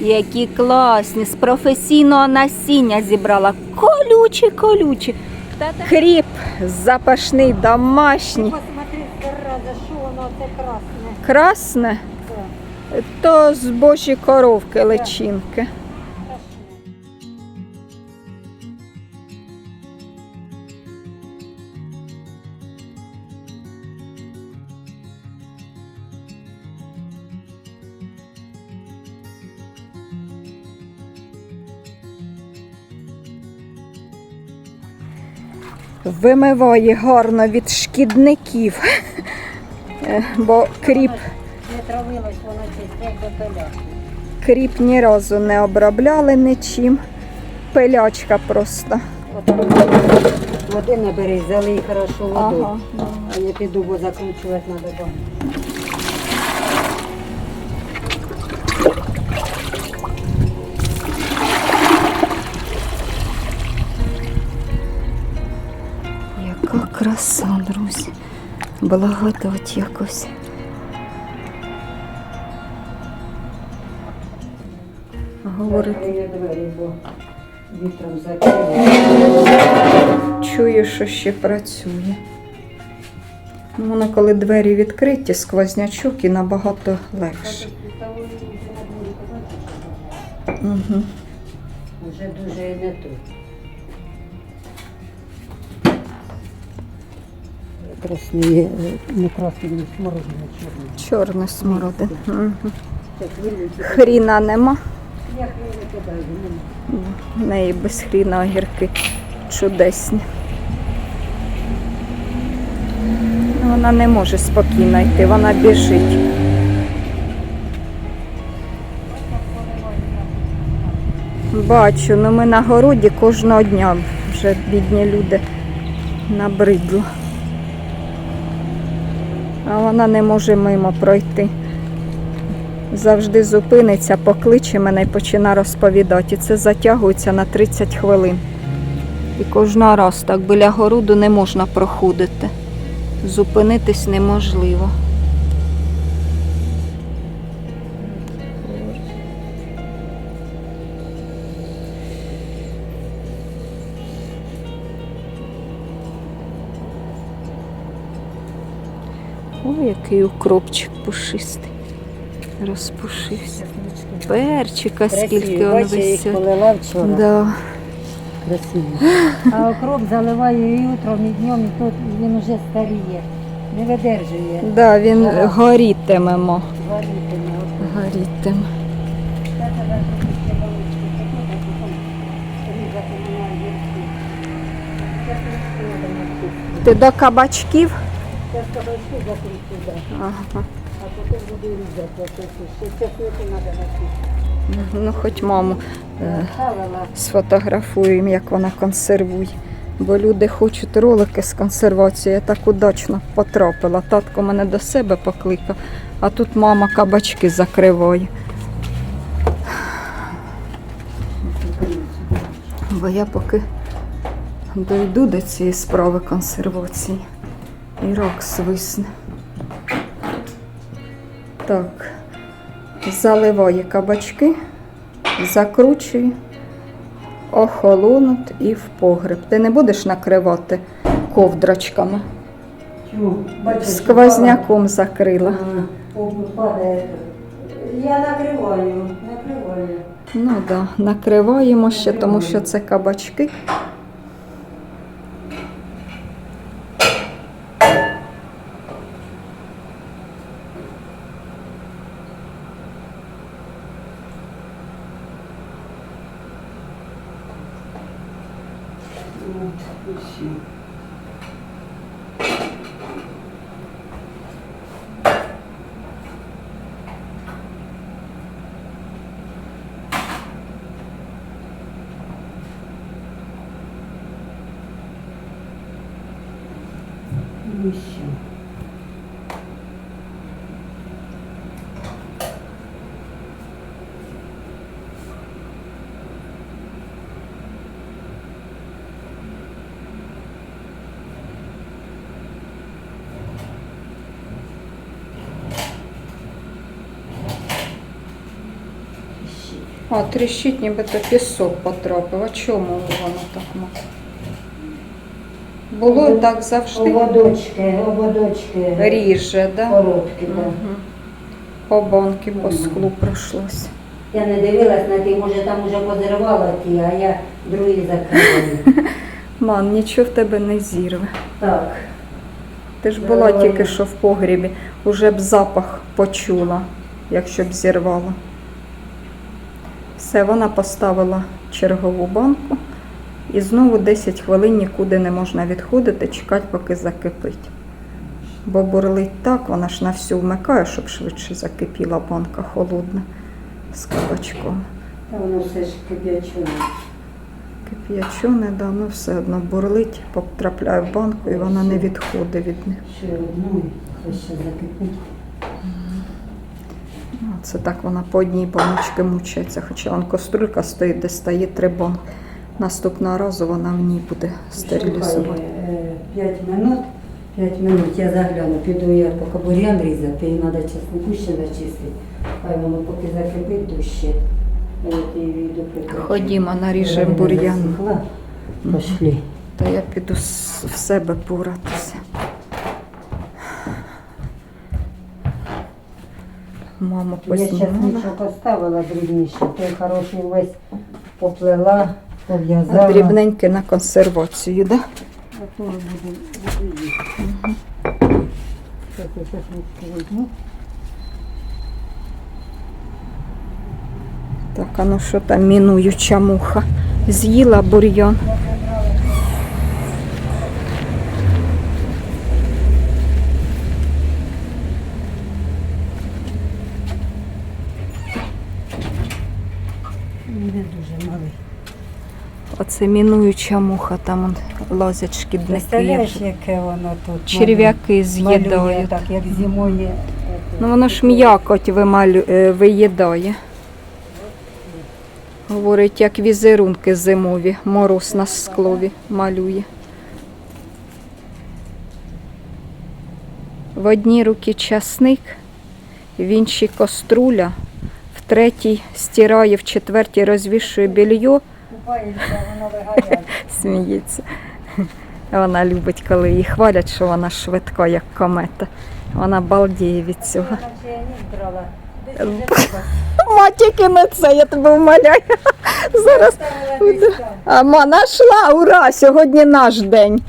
Які класні, з професійного насіння зібрала. Колючі, колючі. Хріб запашний, домашній. Посмотри, зараза, що воно це красне. Красне, то з божі коровки личинки. Вимиває гарно від шкідників, Е, бо кріп Не травилось воно як до. Кріп ні разу не обробляли нічим. Пилячка просто. Води набери, залий хорошо воду. Ага. А я піду, бо закручувати треба. Краса, друзі. Благодать якось. Говорить, вітром чую, що ще працює. Ну, воно коли двері відкриті, сквознячок і набагато легше. Вже дуже і не тут. Красний, е, не красний, не смородина, чорний. Чорна смородина. Угу. Так. Хріна нема. Нема. В неї без хріна огірки чудесні. Ну, Вона не може спокійно йти, вона біжить. Бачу, ну ми на городі кожного дня вже бідні люди набридло. А вона не може мимо пройти. Завжди зупиниться, покличе мене і починає розповідати. І це затягується на 30 хвилин. І кожного раз так біля городу не можна проходити. Зупинитись неможливо. Ой, який укропчик пушистий. Розпушився. Перчика скільки їх висить. Да. Красиво. А окроп заливаю і утром, і днем, і тут він уже старіє. Не видержує. Да, він горітимемо. Варітиме. Горітиме. Ти до кабачків? Зараз кабачки закрутю, да. А потім буду різати. накрити. Ну, хоч маму е, сфотографуємо, як вона консервує. Бо люди хочуть ролики з консервацією. Я так удачно потрапила. Татко мене до себе покликав, а тут мама кабачки закриває. Бо я поки дойду до цієї справи консервації. І рак свисне. Так, заливаю кабачки, закручую, охолонуть і в погреб. Ти не будеш накривати ковдрочками. Чому? Сквозняком закрила. Я накриваю, накриваю. Ну так, да, накриваємо ще, тому що це кабачки. От, і все. І все. Ще. А, тріщить, нібито пісок потрапив. А чому воно так мало? Було так завжди. Ободочки, ободочки. Ріже, да? Короткі, так. Угу. По банки, по склу пройшлося. Я не дивилась на ті, може там уже позривала ті, а я другі закрила. Ман, нічого в тебе не зірве. Так. Ти ж була Давай. тільки що в погрібі, уже б запах почула, якщо б зірвала. Все, вона поставила чергову банку і знову 10 хвилин нікуди не можна відходити, чекати, поки закипить. Бо бурлить так, вона ж на всю вмикає, щоб швидше закипіла банка холодна з кабачком. Та воно все ж кип'ячуне. Кип'ячоне, да, ну все одно бурлить, потрапляє в банку і вона не відходить від них. Ще одну, хай ще закипить. Це так вона по одній баночці мучається, хоча вон каструлька стоїть, де стає три банки. Наступного разу вона в ній буде стерилізувати. Е, П'ять минут. П'ять минут я загляну, піду я поки бур'ян різати, і треба чеснику ще начистити. Хай воно поки закипить дужче. Війду прикручу. Ходімо, наріжемо бур'ян. засохла. Пошли. Та я піду в себе поратися. Мама Я зараз нічого поставила дрібніше, той хороший весь поплела, пов'язала. дрібненьке на консервацію, да? Буду їсти. Щас я візьму. Так, а ну що там мінуюча муха? З'їла бур'ян. Не дуже малий. Оце мінуюча муха, там лазять шкідники. Представляєш, яке воно тут? Черв'яки малює, з'їдають. так, як зимою. Ну воно ж м'якоть вималю... е, виїдає. Говорить, як візерунки зимові, мороз на склові малює. В одній руки часник, в іншій коструля, в третій стирає, в четвертій розвішує белье, Купається. Сміється. Вона любить, коли її хвалять, що вона швидка, як комета. Вона балдіє від цього. Ма, тільки не це, я тебе вмоляю. Зараз. А ма нашла, ура! Сьогодні наш день.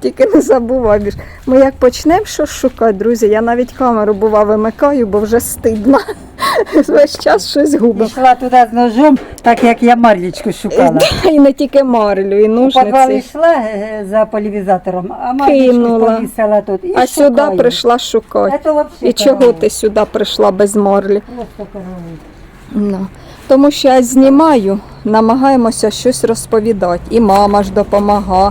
Тільки не забувай. більш. Ми як почнемо щось шукати, друзі, я навіть камеру бува вимикаю, бо вже стидно. Весь час щось губимо. Пішла туди з ножом, так як я марлічку шукала. І не тільки марлю, і У підвал ножниці. йшла е, за полівізатором, а марлічку Кинула. повісила тут. І А сюди шукаю. прийшла шукати. То вообще І чого ти сюди прийшла без морлі? Просто караул. Ну, тому що я знімаю, намагаємося щось розповідати. І мама ж допомагає,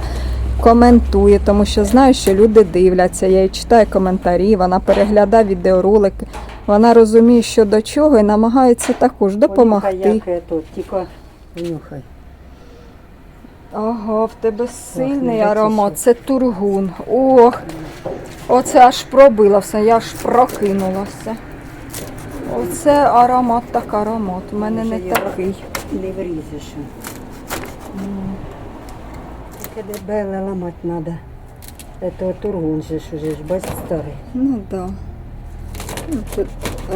коментує, тому що знаю, що люди дивляться. Я їй читаю коментарі, вона переглядає відеоролики. Вона розуміє, що до чого, і намагається також допомогти. як тут, тільки понюхай. Ага, в тебе сильний бачиш, аромат. Це тургун. Ох, оце аж пробила все, я аж прокинулася. Оце аромат так аромат. У мене не такий. Не врізеш. Таке дебеле ламати треба. Це тургун же ж уже ж бач старий. Ну да. Ну, Тут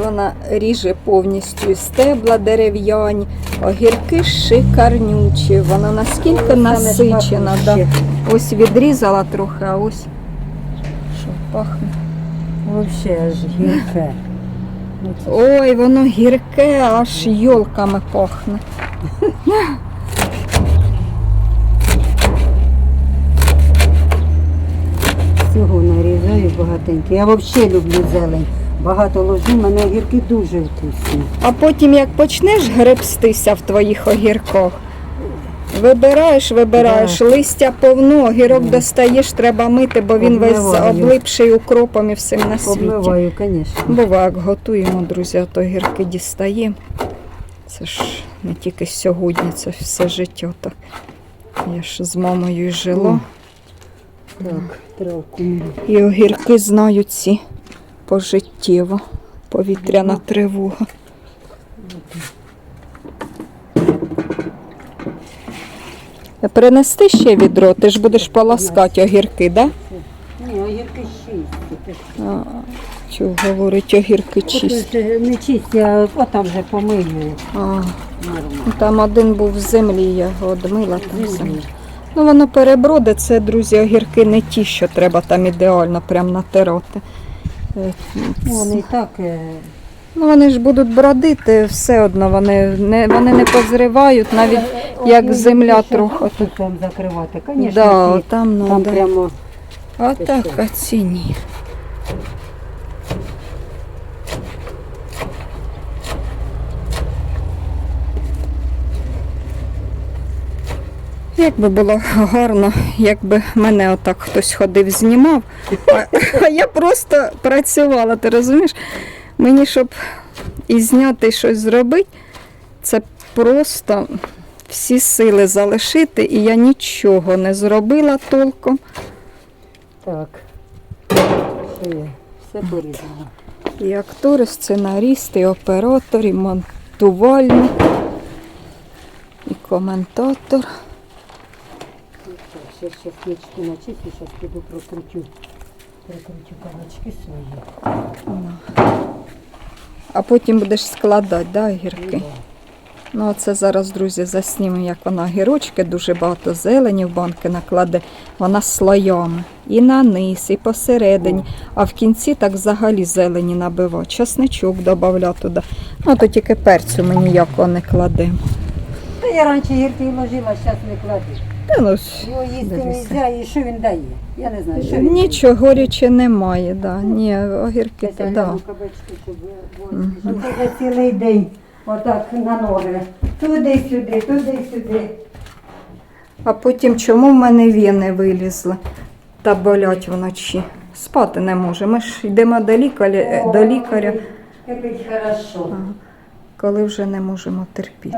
вона ріже повністю стебла дерев'яні, огірки шикарнючі. Вона наскільки насичена. Да. Ось відрізала трохи, а ось що пахне. Взагалі аж гірке. Ой, воно гірке, аж йолками пахне. Всього нарізаю багатенько. Я взагалі люблю зелень. Багато ложу, мене огірки дуже вкусні. А потім, як почнеш гребстися в твоїх огірках, вибираєш, вибираєш, листя повно, огірок достаєш, треба мити, бо він весь Обмиваю. облипший укропом і всім на світі. Обмиваю, звісно. Буває, як готуємо, друзі, а то гірки дістаємо. Це ж не тільки сьогодні, це все життя. Так. Я ж з мамою жила. Так, стрілку. І огірки знають ці пожиттєво. Повітряна тривога. Е, Принести ще відро, ти ж будеш поласкати огірки, так? Да? Ні, огірки чисті. А, чого говорить, огірки чисті. Не чисті, а там вже помилюють. Там один був в землі, я його одмила там землі. Ну воно переброде, це, друзі, огірки не ті, що треба там ідеально прям натирати. Е, Ну, Вони і так е, Ну вони ж будуть бродити, все одно вони не, вони не позривають, навіть як земля трохи. Тут там закривати. Звісно, да, там, ну, там прямо А так, а ці Як би було гарно, якби мене отак хтось ходив, знімав, а, а я просто працювала, ти розумієш? Мені, щоб і зняти, і щось зробити, це просто всі сили залишити, і я нічого не зробила толком. так. Що є? Все порізано. І актори, сценарісти, і оператор, і монтувальник, і коментатор. Так, Ще чеснички начистю, зараз піду прокрутю. Прокрутю кабачки свої. А потім будеш складати, да, огірки? Ну. Ну, це зараз, друзі, заснімемо, як вона огірочки, дуже багато зелені в банки накладе. Вона слоями. І на низ, і посередині. А в кінці так взагалі зелені набива. Часничок додавля туди. Ну, то тільки перцю ми ніякого не кладемо. Та я раніше гірки ложила, зараз не кладу. Та, ну, Його їсти не Дивися. можна, і що він дає? Я не знаю, що він Нічого горяче немає, да. Ні, огірки, дає. то, да. гляну кабачки, щоб було. Щоб вже цілий день отак на ноги. Туди-сюди, туди-сюди. А потім чому в мене вени вилізли та болять вночі? Спати не можу. Ми ж йдемо до лікаря, до лікаря, Якось хорошо. Ага. Коли вже не можемо терпіти.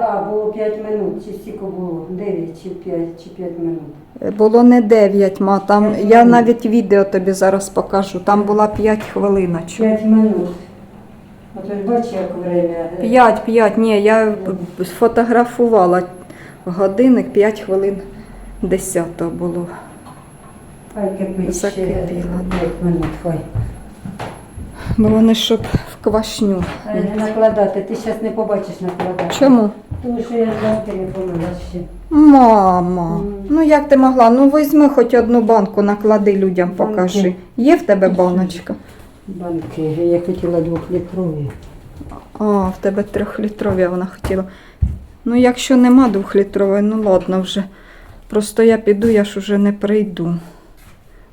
А, було 5 минут, чи стільки було? 9 чи 5, чи 5 минут. Було не 9, ма, там я навіть відео тобі зараз покажу. Там була 5 хвилиночок. 5 минут. А то ж бачиш, як время. 5, 5, ні, я сфотографувала годинник, 5 хвилин 10 було. Ще Закипіло, 5 минут, хай. Бо вони щоб в квашню. Не накладати, ти зараз не побачиш накладати. Чому? Тому що я завтра не помила ще. Мама, ну як ти могла? Ну візьми хоч одну банку, наклади людям, покажи. Банки. Є в тебе баночка? Банки, я хотіла двохлітрові. А, в тебе трьохлітрові вона хотіла. Ну, якщо нема двохлітрової, ну ладно вже. Просто я піду, я ж уже не прийду.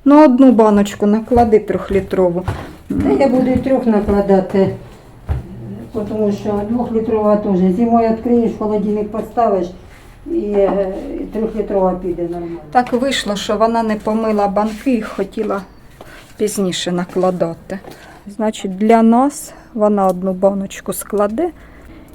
Ну, одну баночку наклади трьохлітрову. Та я буду і трьох накладати, тому що двохлітрова теж. Зимою відкриєш, в холодильник поставиш і е, трьохлітрова піде нормально. Так вийшло, що вона не помила банки і хотіла пізніше накладати. Значить, для нас вона одну баночку складе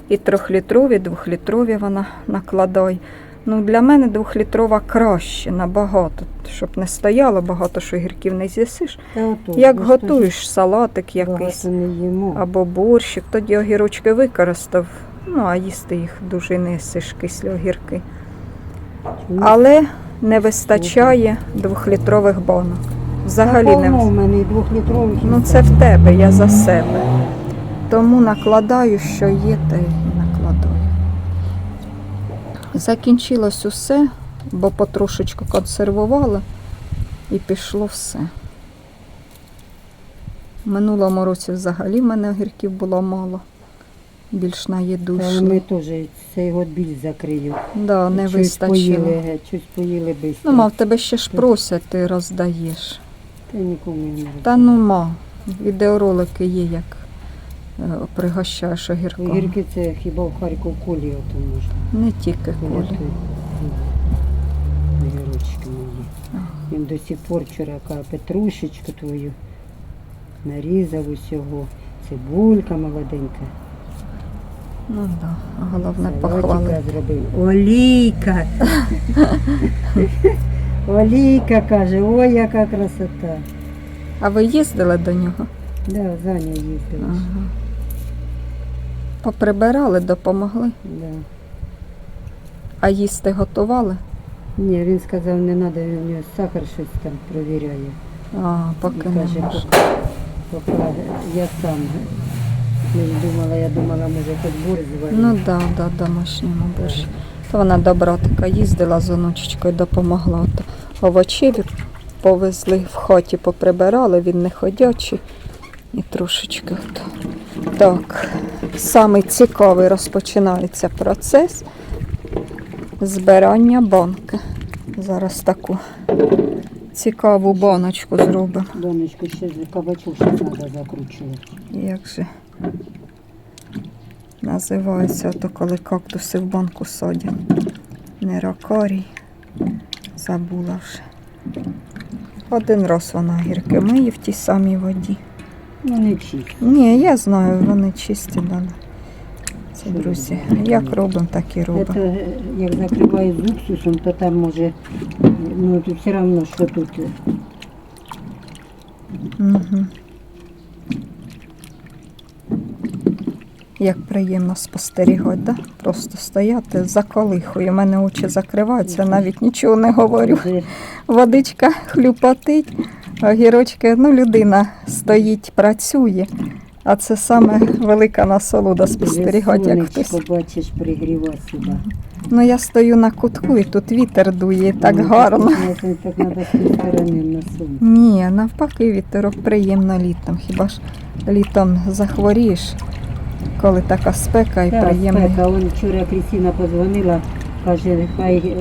і трьохлітрові, двохлітрові вона накладає. Ну, для мене двохлітрова краще набагато, щоб не стояло багато, що гірків не з'їсиш. Як ж готуєш салатик якийсь не їмо. або борщик, тоді огірочки використав. Ну, а їсти їх дуже не сиш кислі огірки. Але не вистачає двохлітрових банок. Взагалі не Ну це в тебе, я за себе. Тому накладаю, що є, накладаю. Закінчилось усе, бо потрошечку консервувала і пішло все. Минулому році взагалі в мене огірків було мало. Більш на їду Та ми теж цей год біль закрию. Да, не Щось вистачило. поїли, щось поїли без. Ну, мав, тебе ще ж просять, ти роздаєш. Та нікому не роблю. Та ну ма, відеоролики є, як е, пригощаєш огірком. Огірки це хіба в Харків колі ото можна. Не тільки колі. Огірочки мої. Він до сих пор вчора петрушечку твою нарізав усього. Цибулька молоденька. Ну да, головне зробив. Олійка. Олійка каже, ой, яка красота. А ви їздили до нього? Да, Заня їздила. Ага. Поприбирали, допомогли. Да. А їсти готували? Ні, він сказав, не треба, він у нього сахар щось там перевіряє. А, поки не каже, поки, поки я сам. Не думала, я думала, може хоч борщ зварю. Ну да, да, домашньому борщ. То вона до братика їздила з онучечкою, допомогла. Овочі повезли в хаті, поприбирали, він не ходячий. І трошечки. От. Так, самий цікавий розпочинається процес збирання банки. Зараз таку цікаву баночку зробимо. Донечку, ще кабачок щось треба закручувати. Як же називається то, коли кактуси в банку садять. Не ракарій. Забула вже. Один раз вона гірки миє в тій самій воді. Не чисто. Ні, я знаю, вони чисті дали. Це друзі. Як робимо, так і робимо. Як закриваю з уксусом, то там може, ну тут все одно, що тут. Угу. Як приємно спостерігати, да? просто стояти за колихою. У мене очі закриваються, навіть нічого не говорю. Водичка хлюпотить, огірочки, ну людина стоїть, працює. А це саме велика насолода спостерігати, як хтось. сонечко, бачиш, пригріва сюди. Ну я стою на кутку і тут вітер дує так Ну, гарно. Так, так, треба на. Ні, навпаки, вітерок приємно літом. Хіба ж літом захворієш, коли така спека і Та, приємно. спека, он вчора Крістіна позвонила, каже, хай е,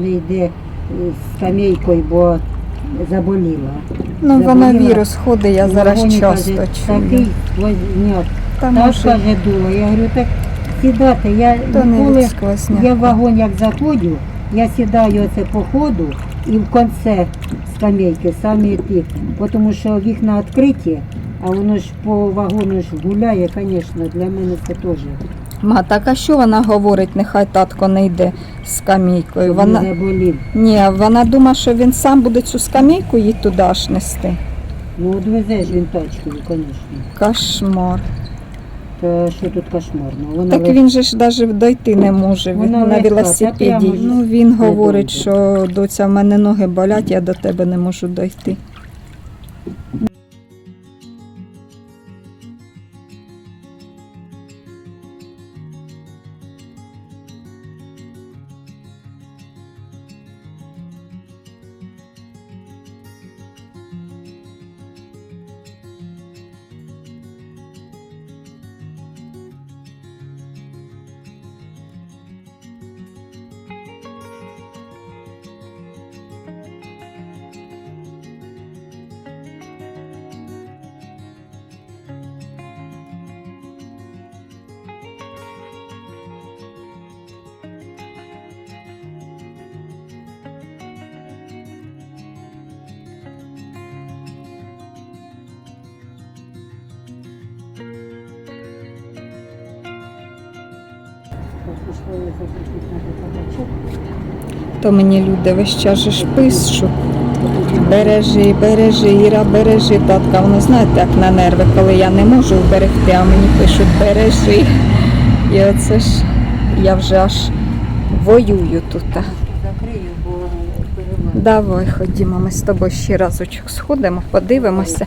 не йде е, з скамейкою, бо заболіла. Ну вона заболіла. вірус ходить, я зараз Вагоні, часто каже, чую. Такий возняк. Та Так, може, каже, дуло. Я говорю, так сідати, я то не ніколи, від я в вагон як заходжу, я сідаю оце по ходу і в кінці скамейки самі ті, тому що вікна відкриті, а воно ж по вагону ж гуляє, звісно, для мене це теж. Ма, так а що вона говорить, нехай татко не йде з скамійкою. Вона... Ні, вона думає, що він сам буде цю скамейку їй туди аж нести. Ну, от везе ж він тачкою, звісно. Кошмар. То що тут кошмарно? Вона Так ле- він же ж навіть дойти не може він Вона на легка, та велосипеді. прямо Ну він говорить, що доця, в мене ноги болять, я до тебе не можу дойти. То мені люди весь час же ж пишуть. Бережи, бережи, Іра, бережи, татка. Воно знаєте, як на нерви, коли я не можу вберегти, а мені пишуть бережи. І оце ж я вже аж воюю тут. Давай, ходімо, ми з тобою ще разочок сходимо, подивимося,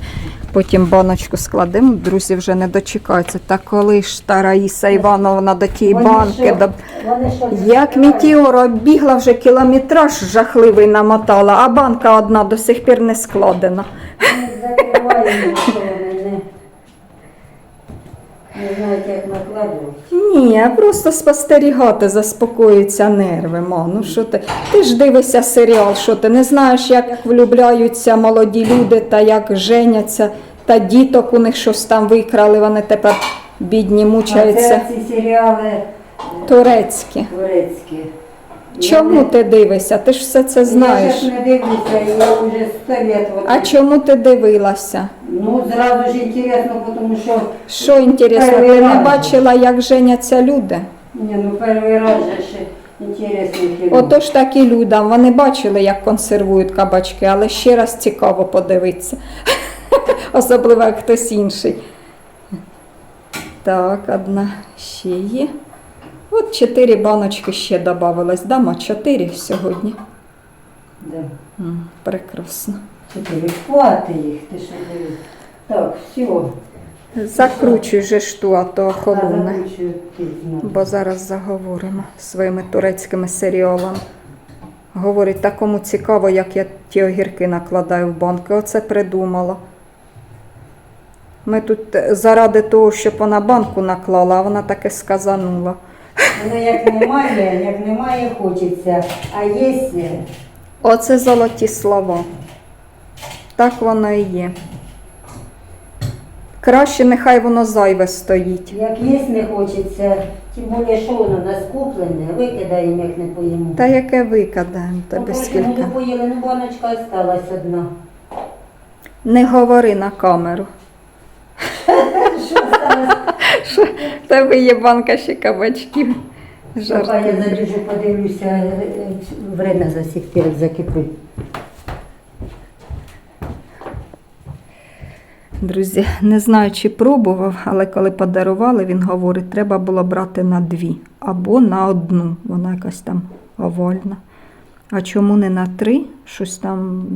потім баночку складемо. Друзі вже не дочекаються. Та коли ж та Раїса Івановна до тієї Вони банки, що? до... Як мітіора бігла вже кілометраж жахливий намотала, а банка одна до сих пір не складена. Не не, знають, як накладувати. Ні, просто спостерігати заспокоюються нерви, ма. Ну що ти? Ти ж дивишся серіал, що ти не знаєш, як влюбляються молоді люди та як женяться, та діток у них щось там викрали, вони тепер бідні А мучаються. це ці серіали Турецькі. турецькі. Чому ти дивишся? Ти ж все це знаєш. Я зараз не дивлюся, я вже сто років. А чому ти дивилася? Ну, зразу ж інтересно, тому що Що інтересно, ти не бачила, як женяться люди? Ні, ну перший раз же ще інтересно. Отож такі люди, вони бачили, як консервують кабачки, але ще раз цікаво подивитися. Особливо як хтось інший. Так, одна ще є. От чотири баночки ще додавалось. Дама чотири сьогодні. Да. М, Прекрасно. Чотири. Хвати їх, ти що дивись. Так, все. Закручуй же ж ту, а то. Закручую пізно. Бо зараз заговоримо своїми турецькими серіалами. Говорить, такому цікаво, як я ті огірки накладаю в банки. Оце придумала. Ми тут е, заради того, щоб вона банку наклала, а вона таке сказанула. Воно як немає, як немає, хочеться. А якщо, Оце золоті слова. Так воно і є. Краще нехай воно зайве стоїть. як є не хочеться, тим більше, що воно у нас куплене, викидаємо, як не поїмо. Та яке викидаємо Ну, скільки. Ну, поїли, ну баночка осталась одна. Не говори на камеру. Що? Тебе є банка ще кабачків. Поки я забіжу, подивлюся, е, е, время засікти, як закипить. Друзі, не знаю, чи пробував, але коли подарували, він говорить, треба було брати на дві або на одну. Вона якась там овальна. А чому не на три? Щось там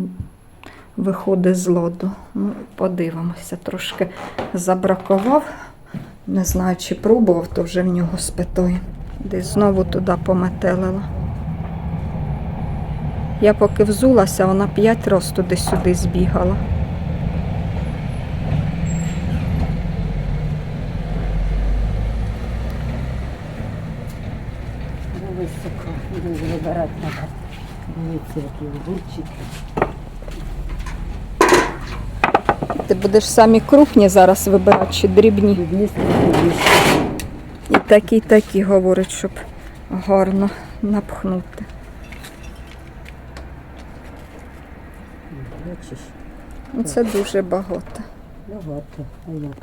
виходить з лоду. Ну, подивимося, трошки забракував. Не знаю, чи пробував, то вже в нього спитаю. Десь знову туди пометелила. Я поки взулася, вона п'ять разів туди-сюди збігала. Високо, дуже вибирати. Дивіться, який огурчик. Ти будеш самі крупні зараз вибирати чи дрібні. І такі, такі говорить, щоб гарно напхнути. Ну, Це дуже багато. багато. А як?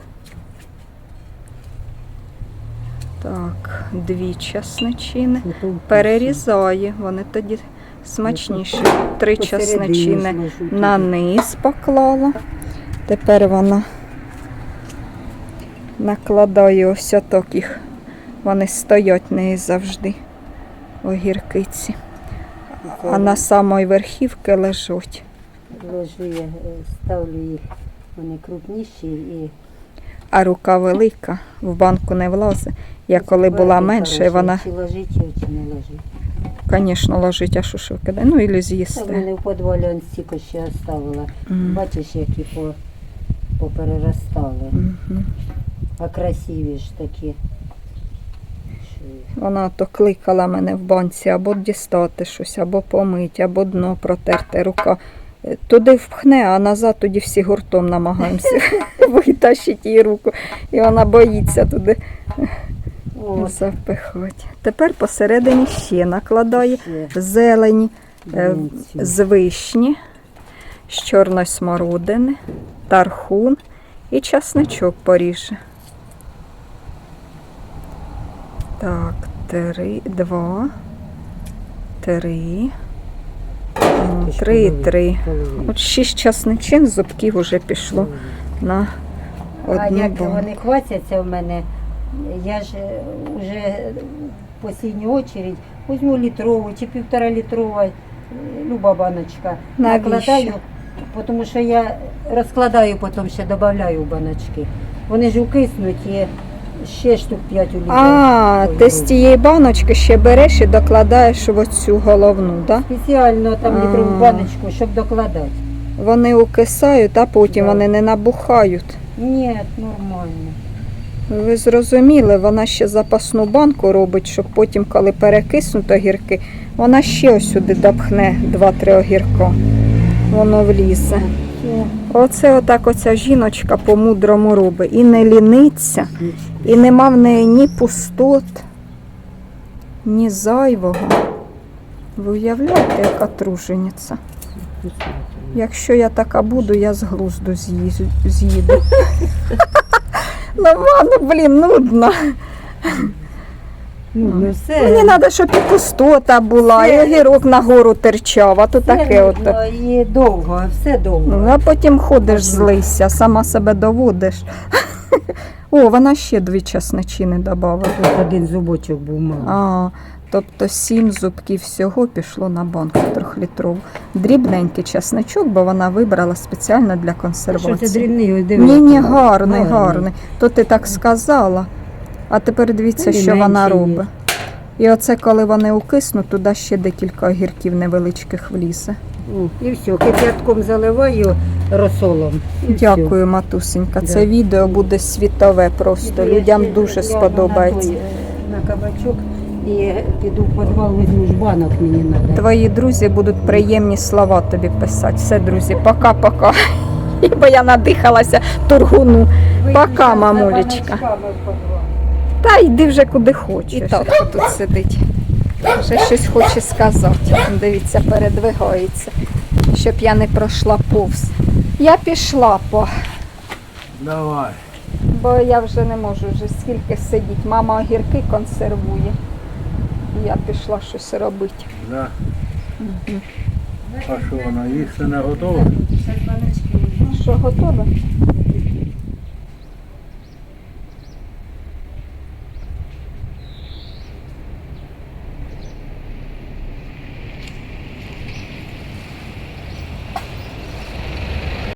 Так, дві часничини. Ну, Перерізає, вони тоді смачніші. Три часничини на низ поклала. Тепер вона накладає ось отак їх. Вони стоять не завжди огіркиці. А на самої верхівки лежать. Ложу я, е, ставлю їх, вони крупніші і А рука велика, в банку не влазить. Я коли була менше, вона, Чи ложить чи не ложить. звісно, ложить, а що ж викидає. Ну, і з'їсти. мене в подвалі он стільки ще оставила. Бачиш, які по, попереростали. Мгм. А красиві ж такі. Вона то кликала мене в банці або дістати щось, або помити, або дно протерти рука. Е, Туди впхне, а назад тоді всі гуртом намагаємося витащити її руку. І вона боїться туди запихати. Тепер посередині ще накладає зелені. Е, з вишні, з чорної смородини, тархун і часничок поріже. Так, три, два, три, ж три, половина, три. От шість часничин зубків вже пішло на А як банку. вони хватяться в мене, я ж е, вже в останню очередь візьму літрову чи півтора літрова, е, люба баночка. Навіщо? Накладаю, тому що я розкладаю, потім ще додаю в баночки. Вони ж укиснуть і ще штук 5 у літр. А, ти з тієї баночки ще береш і докладаєш в оцю головну, так? Спеціально там А. літрову баночку, щоб докладати. Вони укисають, а потім Да. вони не набухають. Ні, нормально. Ви зрозуміли, вона ще запасну банку робить, щоб потім, коли перекиснуть огірки, вона ще ось сюди допхне 2-3 огірка. Воно влізе. Все. Оце отак оця жіночка по-мудрому робить. І не ліниться, і нема в неї ні пустот, ні зайвого. Ви уявляєте, яка тружениця? Якщо я така буду, я з глузду з'їду. Ну, блін, нудно. Ну, ну все. Мені треба, щоб і пустота була, і Все. огірок нагору терчав, а то Все таке от. І довго, все довго. Ну, а потім ходиш злися, сама себе доводиш. О, вона ще дві часничини додала. Тут один зубочок був мало. А, тобто сім зубків всього пішло на банку трьохлітрову. Дрібненький часничок, бо вона вибрала спеціально для Що консервації. це дрібний? Ні, ні, гарний, гарний. То ти так сказала. А тепер дивіться, Ну, що вона робить. І оце, коли вони укиснуть, туди ще декілька огірків невеличких влізе. О, І все, кип'ятком заливаю розсолом. І Дякую, матусенька. Да. Це відео буде світове просто. Я Людям ще дуже гляну сподобається. На, той, е, на кабачок і піду в підвал, візьму ж банок мені треба. Твої друзі будуть приємні слова тобі писати. Все, друзі, пока-пока. Бо я надихалася тургуну. Пока, мамулечка. Та йди вже куди хочеш. І татко тут сидить. Вже щось хоче сказати. Дивіться, передвигається, щоб я не пройшла повз. Я пішла по, Давай. бо я вже не можу вже скільки сидіти. Мама огірки консервує. Я пішла щось робити. Да. А що вона їсти не готова? Що готове?